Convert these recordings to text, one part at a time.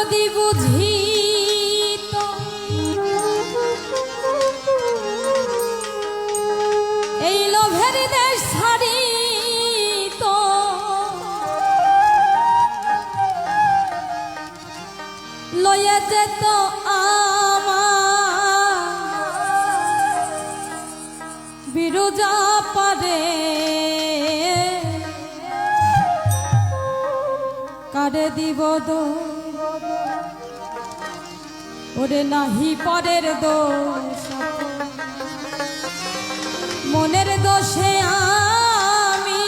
যদি বুঝি এই লোভের দেশ ছাড়ি তো। লয়ে যেত দিব দো ওরে নাহি পরের দোষ। মনের দোষে আমি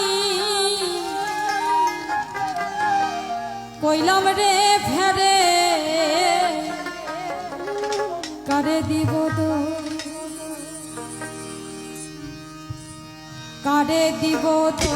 কইলাম রে ফেরে, কারে দিব কারে দিব তো